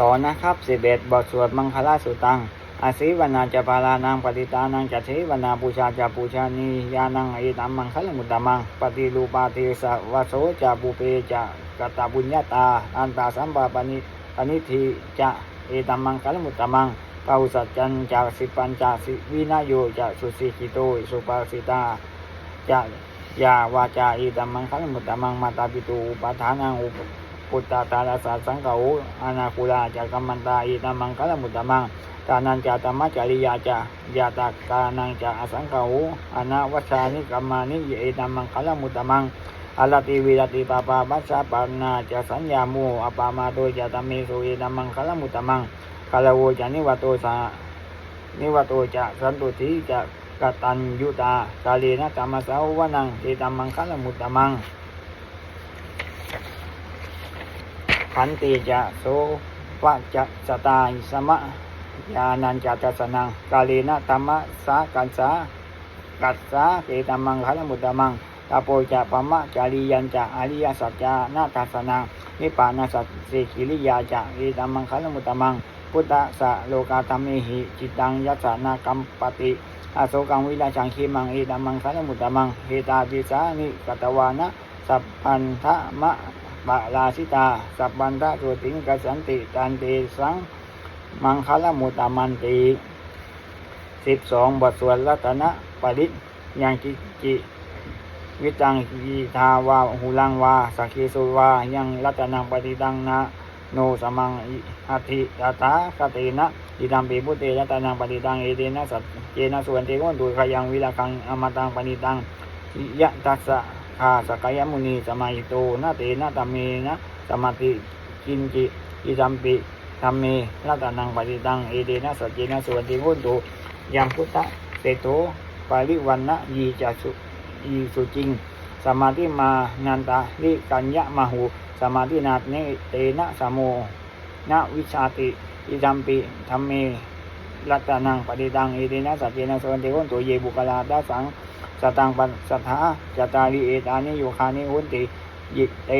ต่อนะครับสิบเอ็ดบทสวดมังคลาสุตังอาศิวนาจะปาลานังปฏิตานังจะเทวนาปูชาจะปูชานียานังเอตัมมังคลมุตตมังปฏิรูปาติสวะโสจะปุเปจะกตบุญญาตา อันตาสัมปาปนิปนิธิจะเอตัมมังคลมุตตมังปาอุสัจจันจะสิปัญจะสิวินาโยจะสุสิกิโตสุปาสิตาจะยาวาจาอิตัมมังคัลมุตตมังมาตาปิตูอุปทานังอุป ปุตตาตาลาสาสังเกาอานาคุลาจะกัมมันตาอิตัมมังคัลมุตตมังตานันจะธรรมจริยาจะยาตากานังจะอสังเกาอานาวัชานิกัมมานิอิตัมมังคัลมุตตมังอลติวิรติปาปาบัสสะปานาจะสัญญามูอปามาโดจะตมเมสุอิตัมมังคัลมุตตมังคาลาโวจะนิวัตโตสานิวัตโตจะสันตุทิจะกตัญยุตา กาเลนะธรรมสาวนังเอตัมมังคัลมุตตมัง ขันติจะโสวะจะสตาอิสมะยานันจะตัสนังกาเลนะธรรมะสากัสสากัสสาเอตัมมังคัลมุตตมังตาโปจะปมะจาริยันจะอริยสัจจานาทัสนังนิปานาสัจเสกิริยาจะเอตัมมังคัลมุตตมัง พุทธะสะโลกาธรรมิหิจิตังยัสานากัมปติอาโศกังวิราชังคีมังเอตัมมังสารมุตตมังเฮตาปิสานิกตวานะสัพพันธะมะ ปะลาสิตา สัพพันธะตุติงกสันติตันเตสังมังคละมุตตมันติสิบสองบทสวดรัตนะปริตยังกิจิวิตังยีทาวาหูลังวาสักเคสุวายังรัตนังปฏิตังนะโนสมังอิอัติยตาคตินะอิตัมปิพุเตยตานังปฏิตังเอเตนะสัจเจนะส่วนเทวันตุขยังวิลาคังอมตังปณิตังยะตัสสะ คาสกายมุนีสมัยโตนะเตนะตัมเมนะสมาธิกินจิอิตัมปิธรรมเมรัตนังปฏิตังเอเตนะสัจเจนะส่วนเทวันตุยังพุทธเตโตปาริวันนะยีจัสุยีสุจริง สมาธิมานันตาลิกัญญะมาหูสมาธินาเนเตนะสมโมนะวิชาติอิดัมปิธรรมเมรัตนังปฏิตังเอเตนะสัจเจนะสวนเทวนตัวเยบุกลาดาสัง สตังปัสสัทธาจตาริเอตานิโยคานิหุนติยิเต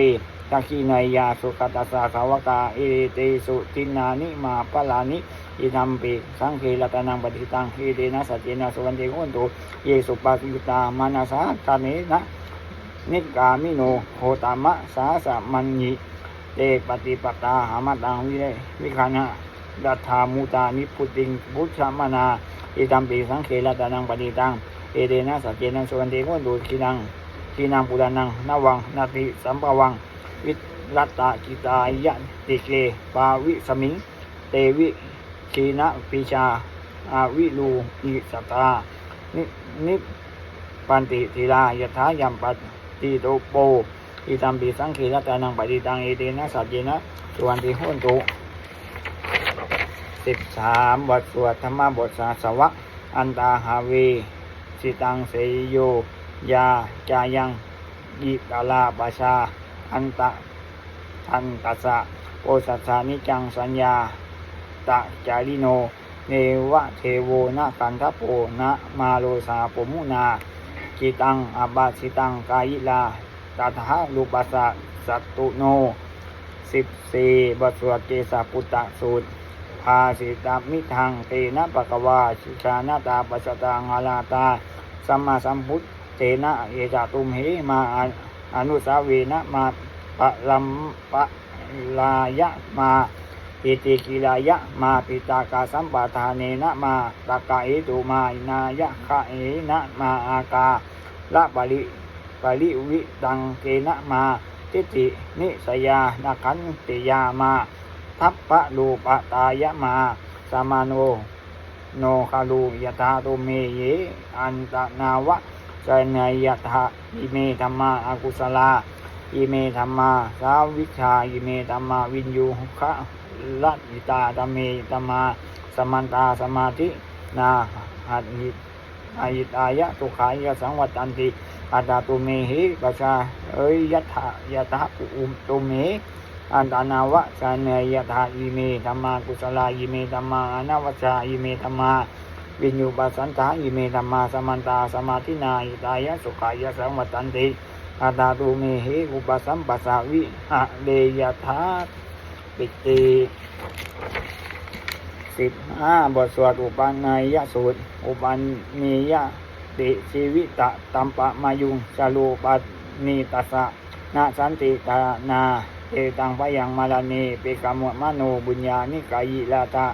ทักขีนายาสุขตัสสะขาวกาเอเตสุตินานิมาปลานิอิดัมปิสังเครัตนังปฏิตังเอเตนะสัจเจนะสวนเทวนตัวเยสุปากิตามานาสาตาเนนะนิกามิโนโหตามะสาสะมันญิเตปฏิปตาหามาตังวิเรวิคานะดัตถามุตานิพุติงพุทธมนาอิตัมปิสังเขลตานังปฏิตัง เอเดนะสัจเจนะสวันเตโกดูขีนังขีนังปุรานังนาวังนาติสัมภวัง วิรัตตากิตายะติเกปาวิสมิง เตวิขีนะปิชาอาวิลูอิสตานินิปันติทีลายถายัมปติโตโปอิตัมปิสังขีรตานังปฏิตังเอเตนะสัจเจนะส่วนที่หุนตุสิบสามบทสวดธรรมบทสาสวะ อันตาหาเว สิตังเสยโย ยาจายังยิกาลาปชา อันตะทันตัสสะโอสัสานิจังสัญญา ตะจาริโน เนวะเทโวนะกันทโปนะมาโลสาปมุนากิตังอาบาสิตังกายิลาตถาลูปัสสะสัตตุโนสิบสี่บทสวดเกสาปุตตะสูตรภาสิตามิทังเตนะปะกวาชิชานาตาปัสสตางาลาตา สัมมาสัมพุทธเตนะเอจตุมเหมาอนุสาเวนะมาปะลัมปะลายะมาปิติกิลายะมาปิตากาสัมปทานเนนะมาตากาเอตุมานายะคะเอนะมาอากาละปริปริวิตังเกนะมาทิฏินิสยานาคันติยามา ทัพปะลูปะตายะมาสมาโน โนคาลูยะธาตุเมเย อันตนาวะสนยะธาอิเมธรรมาอากุศลาอิเมธรรมาสาวิชาอิเมธรรมาวินยูคะลัติตาธรรมเมธรรมา สมันตาสมาธินาหัตหิอายิตายะตุขายะสังวัตันติอาตาตุเมหิปชาเอยยะถายะถาอุมตุเม อันตานาวะสาเนยถาอิเมธรรมากุศลาอิเมธรรมาอนาวชาอิเมธรรมาวิญญูปัสสันตาอิเมธรรมาสมันตาสมาธินาอิตายะสุขายะสังวัตันติอาตาตุเมหิอุปสัมปัสสาวิหะเดยถาปิติสิบห้าบทสวดอุปนายสูตร อุปนิยติชีวิตะตัมปะมายุงจารูปันิตัสสะนาสันติตานา เอตังพยังมาลานีเปกามวมโนบุญญานิกายิลาตา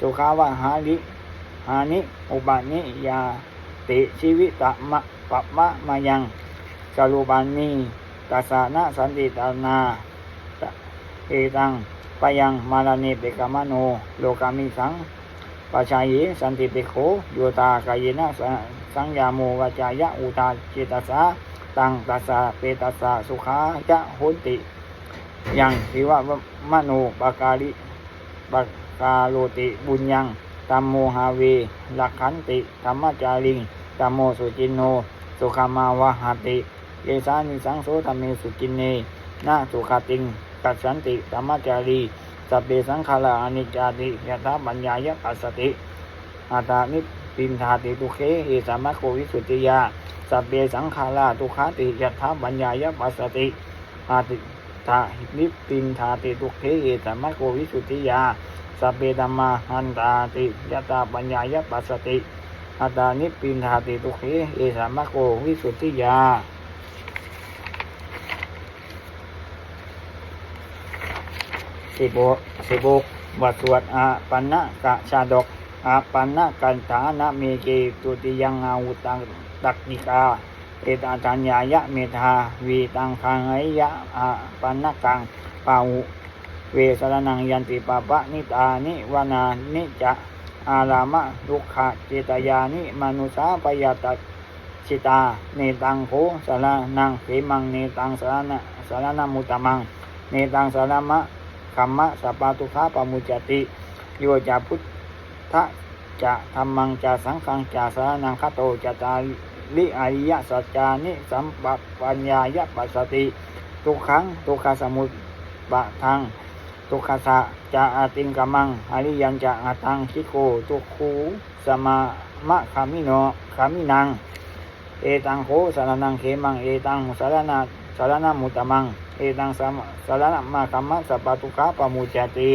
สุขาวะหาลิหานิอุปนิยาติชีวิตะมะปะมะมายังจารูปานีตัสสะนาสันติตานาเอตังปยังมาลานีเปกามโนโลกามิสังปัจชัยสันติเปโขโยตากายนะสังยาโมวจายะอุตาเจตสาตังตัสสะเปตัสสะสุขายะโหนติ ยังทิวะมโนปาการิปากาโลติบุญยังตัมโมหาเวลักขันติธรรมจาริงตัมโมสุจินโน สุขามาวะหติเยสานิสังโสธรรมสุจินเนนาสุขติงกัจฉันติธรรมจารีสัพเพสังขาราอนิจจาติยถาปัญญายปัสสติอาตานิปินทาติทุเคเอสามะโควิสุทธิยาสัพเพสังขาราทุขาติยถาปัญญายปัสสติอาติ ทานิปินทาติทุเคเอสามะโควิสุทธิยาสเพธรรมาหันตาติยถาปัญญายปัสสติอาตานิปินทาติทุเคเอสามะโควิสุทธิยาสิบกสิบกบทสวดอาปันนะกะชาดกอาปันนะกันฐานะเมเกตุติยังอาวุตังตักนิกา เอตาจัญญายะเมธาวีตังคังไยะอาปันนะกังปาหุเวสรนังยันติปะปะนิตานิวนานิจะอารามะลุขะเจตยานิมนุสาปยาตชิตาเนตังโคสารนังเขมังเนตังสารนะสารนามุตมัง เนตังสารมะธรรมะสัพพะทุขาปมุจจติโยจะพุทธะจะธรรมังจะสังฆังจะสารนังคโตจะตา ลิอริยสัจจานิสัมปปัญญายปัสสติ ทุกขังทุกขสมุปบะทัง ทุกขสะจะอาติงกมังอริยันจะอาตังคิโกทุกขูสมามะขามิโนขามินัง เอตังโคสารนังเขมัง เอตังสารนาสารนามุตตมัง เอตังสามสารนามาคัมมะสัพพะทุกขาปมุจจติ